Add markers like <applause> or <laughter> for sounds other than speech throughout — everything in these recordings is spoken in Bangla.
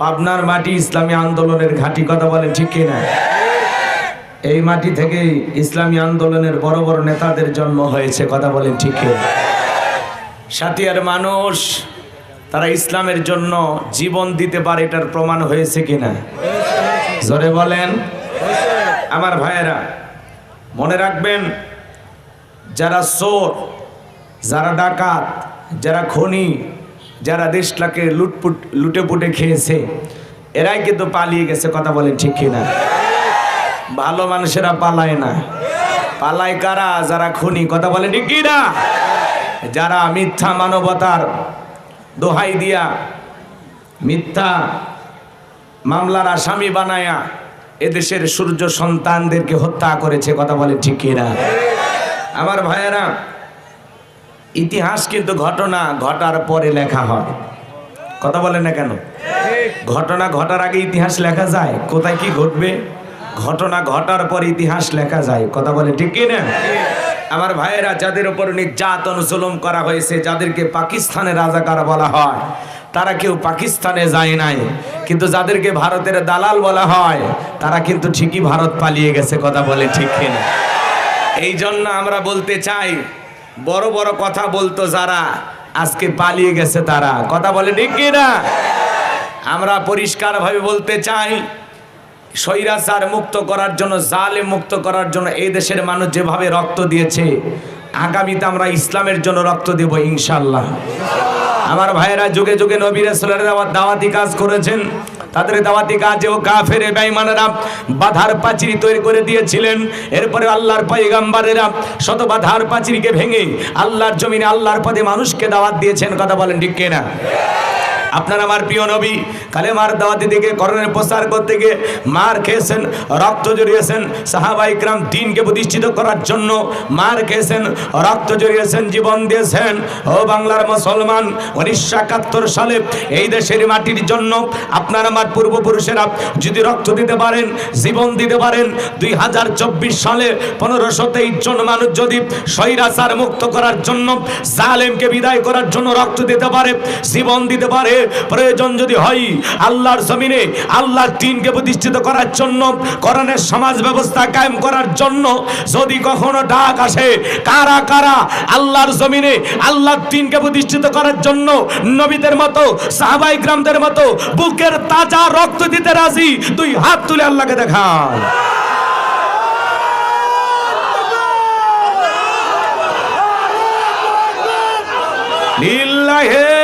পাবনার মাটি ইসলামী আন্দোলনের ঘাঁটি, কথা বলেন ঠিক কিনা? এই মাটি থেকে ইসলামী আন্দোলনের বড় বড় নেতাদের জন্ম হয়েছে, কথা বলেন ঠিক সাথিয়ার মানুষ, তারা ইসলামের জন্য জীবন দিতে পারে, এটার প্রমাণ হয়েছে কিনা? জোরে বলেন। আমার ভাইয়েরা, মনে রাখবেন, যারা চোর, যারা ডাকাত, যারা খনি যারা দেশটাকে লুটপুট লুটে পুটে খেয়েছে, এরাই কিন্তু পালিয়ে গেছে, কথা বলেন ঠিক কিনা? ভালো মানুষেরা পালায় না। পালায় কারা? যারা খুনি, কথা বলেন ঠিক কিনা? যারা মিথ্যা মানবতার দোহাই দিয়া, মিথ্যা মামলার আসামি বানায়া এদেশের সূর্য সন্তানদেরকে হত্যা করেছে, কথা বলে ঠিক কিনা? আমার ভাইয়েরা ইতিহাস কিন্তু ঘটনা ঘটার পরে লেখা হয়। কথা বলে না কেন? ঘটনা ঘটার আগে ইতিহাস লেখা যায়, কোথায় কি ঘটবে? ঘটনা ঘটার পর ইতিহাস লেখা যায়, কথা বলে ঠিক কিনা আমার ভাইয়েরা, যাদের উপর নির্যাতন জুলুম করা হয়েছে, যাদেরকে পাকিস্তানের রাজাকার বলা হয়, তারা কেউ পাকিস্তানে যায় নাই। কিন্তু যাদেরকে ভারতের দালাল বলা হয়, তারা কিন্তু ঠিকই ভারত পালিয়ে গেছে, কথা বলে ঠিক কিনা এই জন্য আমরা বলতে চাই বড় বড় কথা বলতো যারা, আজকে পালিয়ে গেছে তারা। কথা বলে ঠিক কিনা আমরা পরিষ্কারভাবে বলতে চাই, স্বৈরাচার মুক্ত করার জন্য জালে মুক্ত করার জন্য এই দেশের মানুষ যেভাবে রক্ত দিয়েছে, আগামীতে আমরা ইসলামের জন্য রক্ত দেব ইনশাল্লাহ আমার ভাইয়েরা যুগে যুগে নবীর দাওয়াত দাওয়াতি কাজ করেছেন। তাদের দাওয়াতি কাজেও কাফের বেঈমানেরা বাধার পাঁচিরি তৈরি করে দিয়েছিলেন। এরপরে আল্লাহর পয়গাম্বারেরা শত বাধার পাচিরিকে ভেঙে আল্লাহর জমিনে আল্লাহর পদে মানুষকে দাওয়াত দিয়েছেন। কথা বলেন ঠিক কিনা? আপনার আমার প্রিয় নবী কালেমার দাওয়াতি দিকে, করণের প্রচার করতে গিয়ে মার খেয়েছেন, রক্ত জড়িয়েছেন, সাহাবা ইকরাম দিনকে প্রতিষ্ঠিত করার জন্য মার খেয়েছেন, রক্ত জড়িয়েছেন, জীবন দিয়েছেন। ও বাংলার মুসলমান, উনিশশো একাত্তর সালে এই দেশের মাটির জন্য আপনার আমার পূর্বপুরুষেরা যদি রক্ত দিতে পারেন, জীবন দিতে পারেন, দুই হাজার চব্বিশ সালে পনেরোশো তেইশ জন মানুষ যদি স্বৈরাচার মুক্ত করার জন্য, জালেমকে বিদায় করার জন্য রক্ত দিতে পারে, জীবন দিতে পারে প্রয়োজন যদি হয়, আল্লাহর জমিনে আল্লাহর দিনকে প্রতিষ্ঠিত করার জন্য করণের সমাজ ব্যবস্থা কায়েম করার জন্য যদি কখনো ডাক আসে, কারা কারা আল্লাহর জমিনে আল্লাহর দিনকে প্রতিষ্ঠিত করার জন্য নবীদের মতো, সাহাবাই গ্রামদের মতো বুকের তাজা রক্ত দিতে রাজি তুই হাত তুলে আল্লাহকে দেখান। লিল্লাহে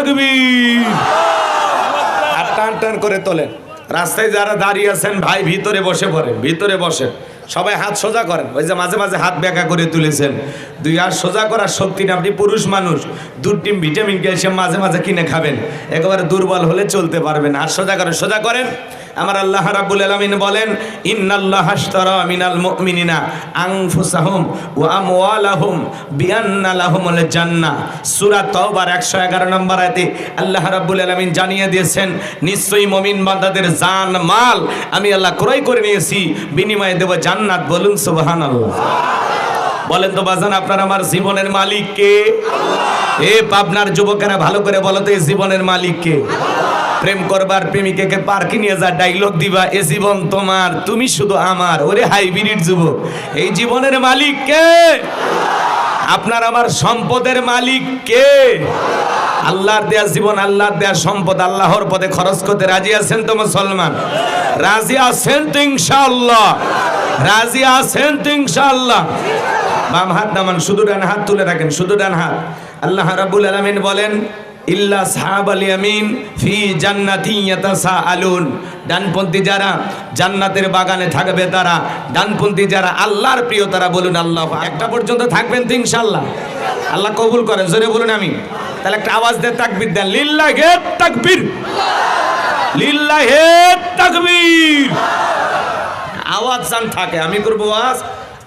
তাকবীর আর টান টান করে তোলেন। রাস্তায় যারা দাঁড়িয়ে আছেন, ভাই ভিতরে বসে পড়েন, ভিতরে বসেন। সবাই হাত সোজা করেন। ওই যে মাঝে মাঝে হাত বেঁকা করে তুলেছেন। দুই হাত সোজা করার শক্তি না, আপনি পুরুষ মানুষ। দুধ, ডিম, ভিটামিন, ক্যালসিয়াম মাঝে মাঝে কিনে খাবেন। একেবারে দুর্বল হলে চলতে পারবেন হাত সোজা করেন সোজা করেন। আমার আল্লাহ রাব্বুল আলামিন বলেন মিনাল ওয়া আমওয়ালাহুম বিআন্না লাহুমুল জান্নাহ। সূরা তওবার 111 নম্বর আল্লাহ জানিয়ে দিয়েছেন, নিশ্চয়ই মুমিন বান্দাদের জান, মাল আমি আল্লাহ ক্রয় করে নিয়েছি, বিনিময়ে দেব জান্নাত বলুন সুবহানাল্লাহ। বলেন তো বাজান, আপনার আমার জীবনের মালিক কে? এ পাবনার যুবকেরা ভালো করে বলো তো এই জীবনের মালিক কে? প্রেম করবার প্রেমিকাকে পার্কে নিয়ে যা ডাইলগ দিবা, এ জীবন তোমার, তুমি শুধু আমার। ওরে হাইব্রিড যুবক, এই জীবনের মালিক কে? আপনার আমার সম্পদের মালিক কে? আল্লাহর দেয়া জীবন, আল্লাহর দেয়া সম্পদ, আল্লাহর পদে খরচ করতে রাজি আছেন তো মুসলমান? রাজি আছেন তো ইনশাআল্লাহ। রাজি আছেন তো ইনশাআল্লাহ? বাম হাত নামান, শুধু ডান হাত তুলে রাখেন, শুধু ডান হাত। আল্লাহ রাব্বুল আলামিন বলেন, ইল্লা সাহাবাল ইয়ামিন ফি জান্নাতি ইয়াতাসাআলুন। ডানপন্থী যারা জান্নাতের বাগানে থাকবে, তারা ডানপন্থী যারা আল্লাহর প্রিয়, তারা বলুন, আল্লাহ একটা পর্যন্ত থাকবেন তো ইনশাআল্লাহ? আল্লাহ কবুল করেন, জোরে বলুন আমি তাহলে একটা আওয়াজ দিয়ে তাকবীর দেন, লিল্লাহে তাকবীর। লিল্লাহে তাকবীর। আওয়াজ যান থাকে। আমি করব আওয়াজ,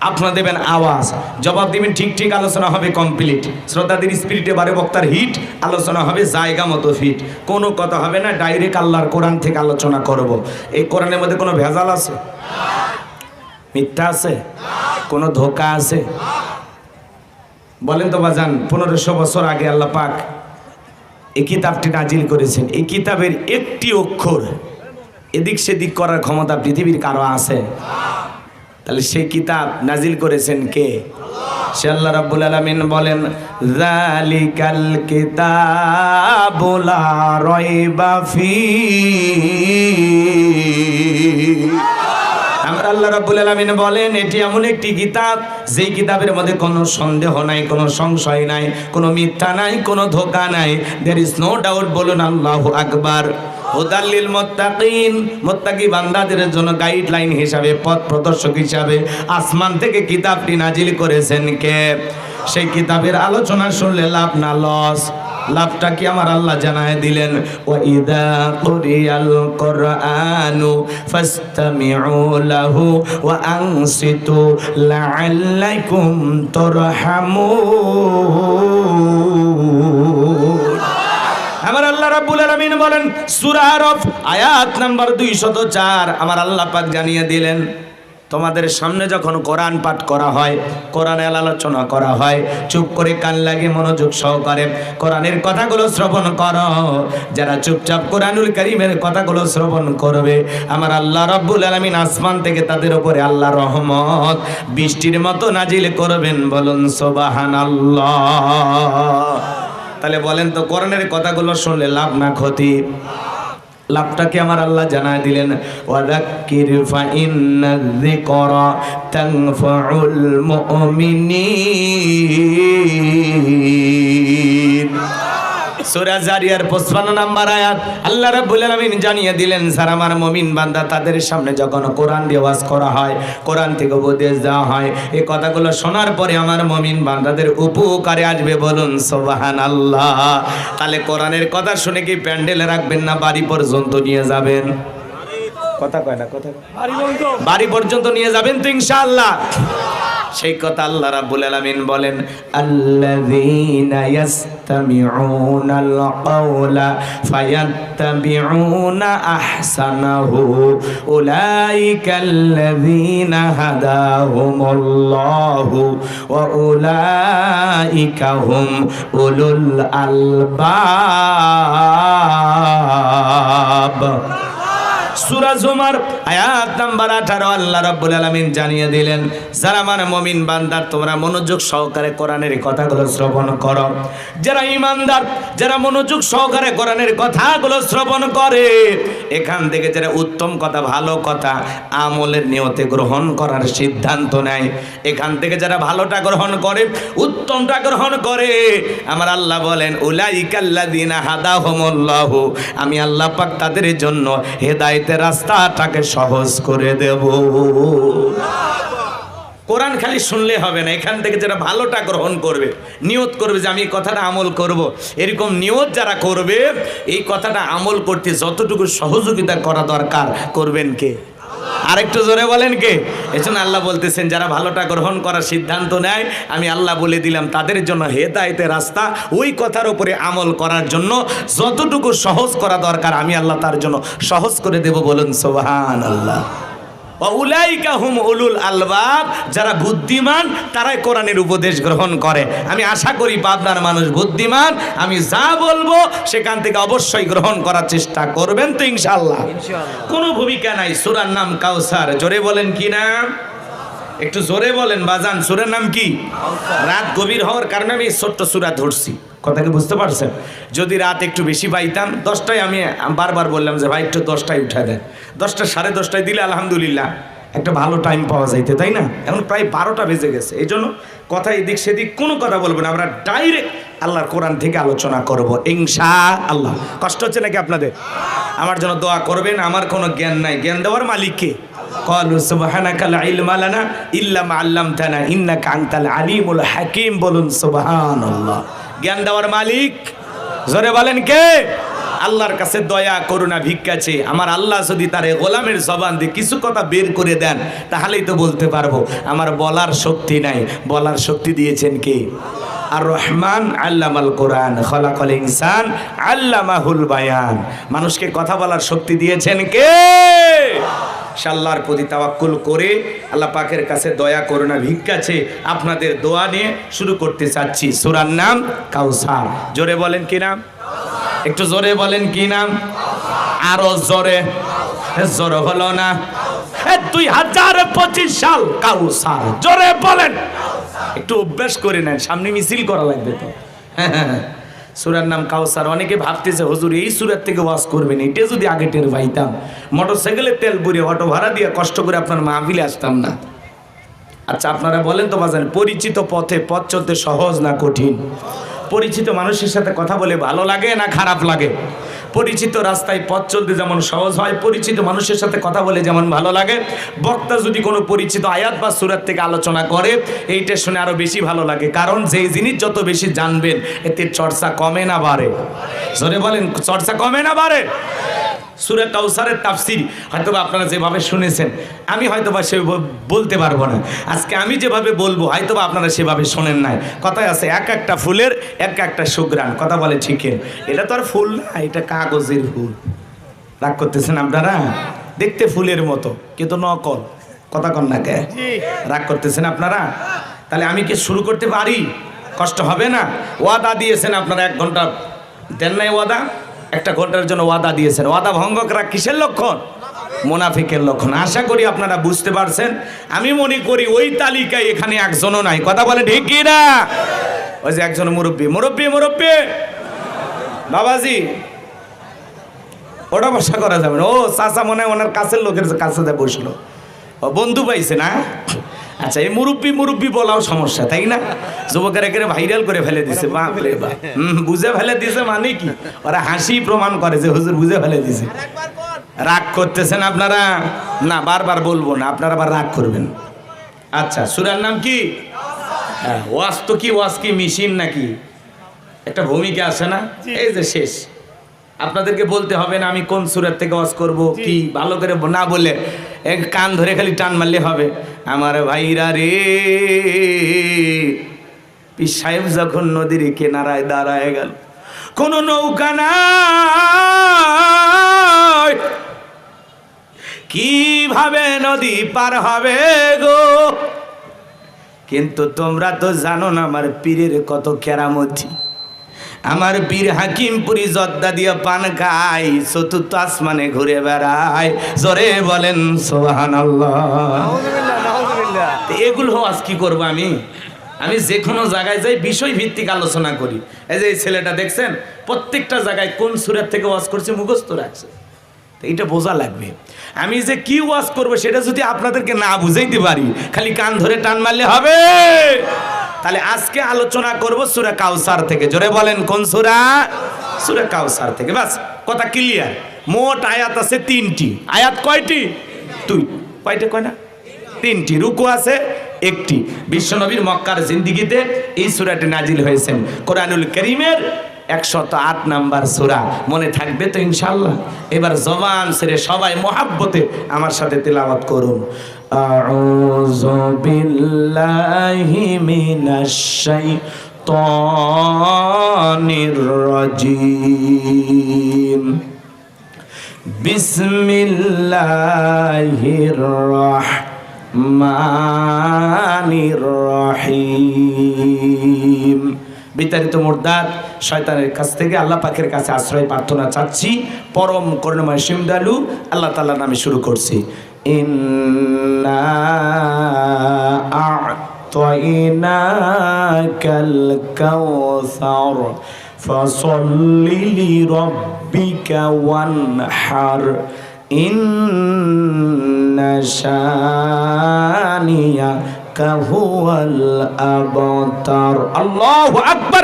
আপনারা দেবেন আওয়াজ। জবাব দিবেন, ঠিক ঠিক, আলোচনা হবে কমপ্লিট শ্রদ্ধাদের স্পিরিটে বারে বক্তার হিট আলোচনা হবে জায়গা মতো ফিট কোনো কথা হবে না ডাইরেক্ট আল্লাহর কোরআন থেকে আলোচনা করব। এই কোরআনের মধ্যে কোনো ভেজাল আছে? মিথ্যা আছে? কোনো ধোকা আছে? বলেন তো বাজান, পনেরোশো বছর আগে আল্লাহ পাক এই কিতাবটি নাজিল করেছেন। এই কিতাবের একটি অক্ষর এদিক সেদিক করার ক্ষমতা পৃথিবীর কারও আছে? তাহলে সে কিতাব নাজিল করেছেন কে? সে আল্লাহ রাব্বুল আলামিন বলেন জালিকাল কিতাবু লা ফি আমরা আল্লাহ রাব্বুল আলামিন বলেন, এটি এমন একটি কিতাব, যেই কিতাবের মধ্যে কোনো সন্দেহ নাই, কোনো সংশয় নাই, কোনো মিথ্যা নাই, কোনো ধোকা নাই। দেয়ার ইজ নো ডাউট বলুন আল্লাহু আকবার। হুদাল্লিল মুত্তাকিন, মুত্তাকি বান্দাদের জন্য গাইডলাইন হিসাবে, পথ প্রদর্শক হিসাবে আসমান থেকে কিতাবটি নাজিল করেছেন কে? সেই কিতাবের আলোচনা শুনলে লাভ না লস লাভটা কি আমার আল্লাহ জানায় দিলেন? আমার আল্লাহ রাব্বুল আলামিন বলেন, সূরা আরফ, আয়াত নাম্বার 204 আমার আল্লাহ পাক জানিয়ে দিলেন। তোমাদের সামনে যখন কোরআন পাঠ করা হয় কোরআনের আলোচনা করা হয়, চুপ করে কান লাগে মনোযোগ সহকারে কোরআনের কথাগুলো শ্রবণ করো। যারা চুপচাপ কোরআনুল কারীমের কথাগুলো শ্রবণ করবে, আমার আল্লাহ রব্বুল আলামিন আসমান থেকে তাদের উপরে আল্লাহ রহমত বৃষ্টির মতো নাজিল করবেন, বলুন সোবাহান আল্লাহ তাহলে বলেন তো, কোরআনের কথাগুলো শুনলে লাভ না ক্ষতি? লাভটা কি আমার আল্লাহ জানায় দিলেন ওয়াদাক্কির ফা ইন্না যিকরা তানফাউল মুমিনিন। সূরা জারিয়ার 55 নাম্বার আয়াত আল্লাহ রাব্বুল আলামিন জানিয়ে দিলেন স্যার আমার মুমিন বান্দা তাদের সামনে যখন কোরআন দিয়ে ওয়াজ করা হয় কোরআন থেকে উপদেশ দেওয়া হয় এই কথাগুলো শোনার পরে আমার মুমিন বান্দাদের উপকারে আসবে বলুন সুবহানাল্লাহ। তাহলে কোরআনের কথা শুনে কি প্যান্ডেলে রাখবেন না বাড়ি পর্যন্ত নিয়ে যাবেন? কথা কয় না কথা বাড়ি পর্যন্ত নিয়ে যাবেন তো ইনশাআল্লাহ। সেই কথা আল্লাহ রাব্বুল আলামিন বলেন, আল্লাযীনা ইয়াস্তামিউনাল কাওলা ফায়াত্তাবিউনা আহসানাহু উলাইকাল্লাযীনা হাদাহুমুল্লাহু ওয়া উলাইকা হুম উলুল আলবাব। সূরা জুমার আয়াত নাম্বার 18 আল্লাহ রাব্বুল আলামিন জানিয়ে দিলেন, যারা আমার মুমিন বান্দার তোমরা মনোযোগ সহকারে কোরআনের কথাগুলো শ্রবণ করো। যারা ঈমানদার, যারা মনোযোগ সহকারে কোরআনের কথাগুলো শ্রবণ করে, এখান থেকে যারা উত্তম কথা, ভালো কথা, আমলের নিয়তে গ্রহণ করার সিদ্ধান্ত নেয়। এখান থেকে যারা ভালোটা গ্রহণ করে, উত্তমটা গ্রহণ করে, আমার আল্লাহ বলেন, উলাইকাল্লাযিনা হাদাহুমুল্লাহু আমি আল্লাহ পাক তাদের জন্য হেদায়েতের রাস্তাটাকে সহজ করে দেব কোরআন খালি শুনলে হবে না, এখান থেকে যারা ভালোটা গ্রহণ করবে, নিয়ত করবে যে আমি কথাটা আমল করব। এরকম নিয়ত যারা করবে, এই কথাটা আমল করতে যতটুকু সহযোগিতা করা দরকার, করবেন কে আরেকটু জোরে বলেন কে? এজন্য আল্লাহ বলতেছেন, যারা ভালোটা গ্রহণ করার সিদ্ধান্ত নেয়, আমি আল্লাহ বলে দিলাম, তাদের জন্য হেদায়তের রাস্তা ওই কথার উপরে আমল করার জন্য যতটুকু সহজ করা দরকার, আমি আল্লাহ তার জন্য সহজ করে দেব বলুন সোহান আল্লাহ উলাইকা হুম উলুল আলবাব যারা বুদ্ধিমান তারাই কোরআনের উপদেশ গ্রহণ করে। আমি আশা করি পাবনার মানুষ বুদ্ধিমান আমি যা বলব সেখান থেকে অবশ্যই গ্রহণ করার চেষ্টা করবেন তো ইনশাল্লাহ কোনো ভূমিকা নাই সুরার নাম কাউসার। জোরে বলেন কি না একটু জোরে বলেন বাজান সুরের নাম কি? রাত গভীর হওয়ার কারণে আমি ছোট্ট সুরা ধরছি। কথা কি বুঝতে পারছেন যদি রাত একটু বেশি পাইতাম দশটায় আমি বারবার বললাম যে ভাই একটু দশটায় উঠা দেন দশটা সাড়ে দশটায় দিলে আলহামদুলিল্লাহ একটা ভালো টাইম পাওয়া যাইতে তাই না এখন প্রায় বারোটা বেজে গেছে এই জন্য কথা এদিক সেদিক কোনো কথা বলবো না আমরা ডাইরেক্ট আল্লাহর কোরআন থেকে আলোচনা করব ইনশা আল্লাহ কষ্ট হচ্ছে নাকি আপনাদের আমার জন্য দোয়া করবেন আমার কোনো জ্ঞান নাই জ্ঞান দেওয়ার মালিককে قالوا سبحانك لا علم لنا إلا ما علمتنا إنك أنت العليم الحكيم বলুন সুবহানাল্লাহ জ্ঞান দেওয়ার মালিক। জোরে বলেন কে? আল্লাহর কাছে দয়া, করুণা, ভিক্ষা চেয়ে। আমার আল্লাহ যদি তার গোলামের জবান দিয়ে কিছু কথা বের করে দেন, তাহলেই তো বলতে পারব, আমার বলার শক্তি নাই। বলার শক্তি দিয়েছেন কে? আর রহমান আল্লামাল কোরআন, খলাকল ইনসান আল্লামাহুল বায়ান। মানুষকে কথা বলার শক্তি দিয়েছেন কে? সাল্লার প্রতি তাওয়াক্কুল করে আল্লাহ পাকের কাছে দয়া করুণা ভিক্ষা চেয়ে আপনাদের দোয়া নিয়ে শুরু করতে চাচ্ছি। সুরার নাম কাউসার। জোরে বলেন কি নাম? একটু জোরে বলেন কি নাম? আরও জোরে। জোরে হলো না। দুই হাজার পঁচিশ সাল কাউসার। জোরে বলেন। একটু অভ্যাস করে নেন, সামনে মিছিল করা লাগবে তো। <laughs> সুরার নাম কাউসার। অনেকে ভাবতেছে, হুজুর, এই সুরার থেকে ওয়াজ করবেন, এটা যদি আগে টের পাইতাম। মোটর সাইকেলের তেল পুড়িয়ে অটো ভাড়া দিয়ে কষ্ট করে আপনার মাহফিলে আসতাম না। আচ্ছা আপনারা বলেন তো বাজান, পরিচিত পথে পথ চলতে সহজ না কঠিন? পরিচিত মানুষের সাথে কথা বলে ভালো লাগে না খারাপ লাগে? পরিচিত রাস্তায় পথ চলতে যেমন সহজ হয়, পরিচিত মানুষের সাথে কথা বলে যেমন ভালো লাগে। বক্তা যদি কোনো পরিচিত আয়াত বা সুরাত থেকে আলোচনা করে, এইটা শুনে আরও বেশি ভালো লাগে। কারণ যেই জিনিস যত বেশি জানবেন, এতে চর্চা কমে না বাড়ে। জোরে বলেন, চর্চা কমে না বাড়ে? সুরে কাউসারের তাফসির হয়তোবা আপনারা যেভাবে শুনেছেন আমি হয়তোবা সে বলতে পারব না। আজকে আমি যেভাবে বলব হয়তোবা আপনারা সেভাবে শোনেন নাই। কথায় আছে এক একটা ফুলের এক একটা সুগ্রান কথা বলে ঠিকই এটা তো আর ফুল না এটা কাগজের ফুল। রাগ করতেছেন আপনারা? দেখতে ফুলের মতো কিন্তু নকল। কথা কন না কে? রাগ করতেছেন আপনারা? তাহলে আমি কি শুরু করতে পারি? কষ্ট হবে না? ওয়াদা দিয়েছেন আপনারা এক ঘণ্টা। দেন নাই ওয়াদা? একটা ঘণ্টার জন্য ওয়াদা দিয়েছেন। ওয়াদা ভঙ্গ করা কিসের লক্ষণ? মোনাফিকের লক্ষণ। আশা করি আপনারা বুঝতে পারছেন। আমি মনে করি ওই তালিকায় এখানে একজনও নাই। কথা বলে ঠিক না? ওই যে একজন মুরব্বী। মুরব্বী মুরব্বী! বাবাজি! ওটা বসা করা যাবে না। ও চাচা মনে হয় ওনার কাছের লোকের কাছে বসল। বন্ধু পাইছে না? আচ্ছা এই মুরব্বি মুরব্বি বলাও সমস্যা তাই না? যুবকের একেবারে ভাইরাল করে ফেলে দিছে বাপ রে বাপ। বুঝে ফেলে দিছে মানে কি? ওরা হাসি প্রমাণ করে যে হুজুর বুঝে ফেলে দিছে। রাগ করতেছেন আপনারা? না বারবার বলব না আপনারা আবার রাগ করবেন। আচ্ছা সুরার নাম কি? হ্যাঁ, ওয়াজ তো কি ওয়াজ কি মেশিন নাকি? একটা ভূমিকা আছে না? এই যে শেষ। আপনাদেরকে বলতে হবে না আমি কোন সুরের থেকে ওয়াজ করব কি ভালো করে না বলে এক কান ধরে খালি টান মারলে হবে। আমার ভাইরা রে। সাহেব যখন নদীর কেনারায় দাঁড়ায় গেল, কোন নৌকা নাই। কীভাবে নদী পার হবে গো? কিন্তু তোমরা তো জানো না আমার পীরের কত কেরামতি। আমার বীর হাকিমপুরি জর্দা দিয়ে পান খাই চতুর্থ আসমানে ঘুরে বেড়ায়। জোরে বলেন সোহান এগুলো আজ কি করব আমি? আমি যে কোনো জায়গায় যাই বিষয় ভিত্তিক আলোচনা করি। এই যে এই ছেলেটা দেখছেন প্রত্যেকটা জায়গায় কোন সুরের থেকে ওয়াজ করছে মুখস্থ রাখছে। তো এইটা বোঝা লাগবে। আমি যে কি ওয়াজ করব সেটা যদি আপনাদেরকে না বুঝাইতে পারি খালি কান ধরে টান মারলে হবে। তাহলে আজকে আলোচনা করব সুরা কাউসার থেকে। জোরে বলেন, কোন সুরা? সুরা কাউসার থেকে। বাস, কথা ক্লিয়ার মোট আয়াত আছে তিনটি। আয়াত কয়টি? তুই কয়টা, কয় না? তিনটি। রুকু আছে একটি। বিশ্বনবীর মক্কার জিন্দিগিতে এই সুরাটি নাজিল হয়েছেন। কোরআনুল করিমের একশত আট নাম্বার সুরা। মনে থাকবে তো ইনশাল্লাহ এবার জবান সেরে সবাই মহাব্বতে আমার সাথে তেলাওয়াত করুন। বিসমিল্লাহির রহমানির রহিম। বিতাড়িত মুর্দাত শয়তানের কাছ থেকে আল্লাহ পাকের কাছে আশ্রয় প্রার্থনা চাচ্ছি। পরম করুণাময় সিমদালু আল্লাহ তাল্লাহ নামে শুরু করছি। ইন্না আ'তাইনাকাল হুয়াল আবতার। আল্লাহু আকবার।